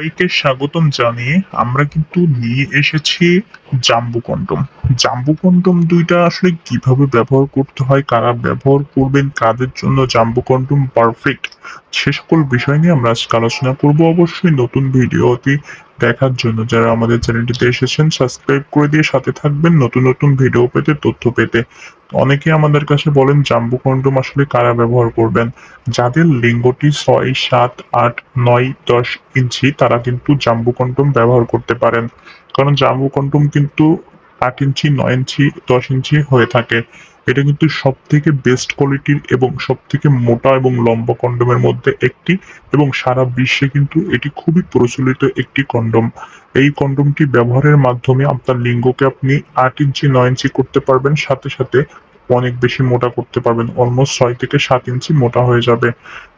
সবাইকে স্বাগতম জানিয়ে আমরা কিন্তু নিয়ে এসেছি জাম্বু কন্ডম জাম্বু কন্ডম দুইটা আসলে কীভাবে ব্যবহার করতে হয়, কারা ব্যবহার করবেন, কাদের জন্য জাম্বু কন্ডম পারফেক্ট সে সকল বিষয় নিয়ে আমরা আজকে আলোচনা করব। অবশ্যই নতুন ভিডিওটি দেখার জন্য। যারা আমাদের চ্যানেলটিতে এসেছেন সাবস্ক্রাইব করে দিয়ে সাথে থাকবেন নতুন নতুন ভিডিও পেতে, তথ্য পেতে। অনেকে আমাদের কাছে বলেন, জাম্বু কন্ডম আসলে কারা ব্যবহার করবেন? যাদের লিঙ্গটি ছয়, সাত, আট, নয়, দশ ইঞ্চি, তারা কিন্তু জাম্বু কন্ডম ব্যবহার করতে পারেন। কারণ জাম্বু কন্ডম কিন্তু আট ইঞ্চি, নয় ইঞ্চি, দশ ইঞ্চি হয়ে থাকে। এটা কিন্তু সব থেকে বেস্ট কোয়ালিটির এবং সব থেকে মোটা এবং লম্বা কন্ডমের মধ্যে একটি এবং সারা বিশ্বে কিন্তু এটি খুবই প্রচলিত একটি কন্ডম এই কন্ডমটি ব্যবহারের মাধ্যমে আপনার লিঙ্গকে আপনি আট ইঞ্চি, নয় ইঞ্চি করতে পারবেন। সাথে সাথে অনেক বেশি মোটা করতে পারবেন অলমোস্ট ছয় থেকে সাত ইঞ্চি মোটা হয়ে যাবে।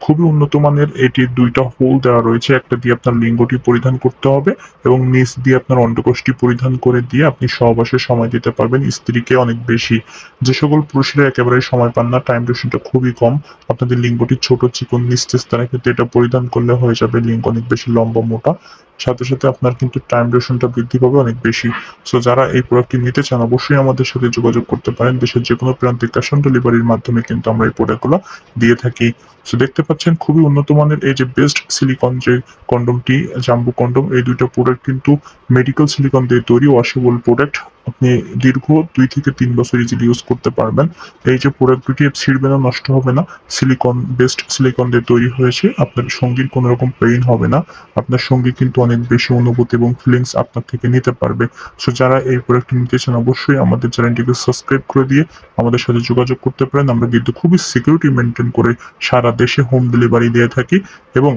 খুবই উন্নত মানের এটির দুইটা হোল দেওয়া রয়েছে, একটা দিয়ে আপনার লিঙ্গটি পরিধান করতে হবে এবং নিচ দিয়ে আপনার অন্ডকোষটি পরিধান করে দিয়ে আপনি সহবাসে সময় দিতে পারবেন স্ত্রীকে অনেক বেশি। যে সকল পুরুষরা একেবারে সময় পান না টাইম ডিউরেশনটা খুবই কম, আপনাদের লিঙ্গটি ছোট, চিকন, নিস্তেজ, তারা কিন্তু এটা পরিধান করলে হয়ে যাবে লিঙ্গ অনেক বেশি লম্বা, মোটা। সাথে সাথে আপনার কিন্তু টাইম ডিউরেশনটা বৃদ্ধি পাবে অনেক বেশি। সো যারা এই প্রোডাক্টটি নিতে চান, অবশ্যই আমাদের সাথে যোগাযোগ করতে পারেন। দেশের যে কোনো প্রান্তিক ক্যাশ অন ডেলিভারির মাধ্যমে কিন্তু আমরা এই প্রোডাক্টগুলো দিয়ে থাকি। সো দেখতে পাচ্ছেন খুবই উন্নত মানের এই যে বেস্ট সিলিকন যে কন্ডমটি জাম্বু কন্ডম এই দুইটা প্রোডাক্ট কিন্তু মেডিকেল সিলিকন দিয়ে তৈরি ওয়াশেবল প্রোডাক্ট আপনি দীর্ঘ দুই থেকে তিন বছর ইজিলি ইউজ করতে পারবেন। এই যে প্রোডাক্ট দুটি ছিঁড়বে না, নষ্ট হবে না। সিলিকন বেস্ট সিলিকন দিয়ে তৈরি হয়েছে। আপনার সঙ্গীর কোনো রকম পেইন হবে না। আপনার সঙ্গী কিন্তু অনেক বেশি অনুভূতি এবং ফিলিংস আপনার থেকে নিতে পারবে। সো যারা এই প্রোডাক্ট নিতে চান, অবশ্যই আমাদের চ্যানেলটিকে সাবস্ক্রাইব করে দিয়ে আমাদের সাথে যোগাযোগ করতে পারেন। আমরা কিন্তু খুবই সিকিউরিটি মেনটেন করে সারা দেশে হোম ডেলিভারি দিয়ে থাকি এবং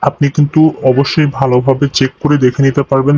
আপনি কিন্তু অবশ্যই ভালোভাবে চেক করে দেখে নিতে পারবেন।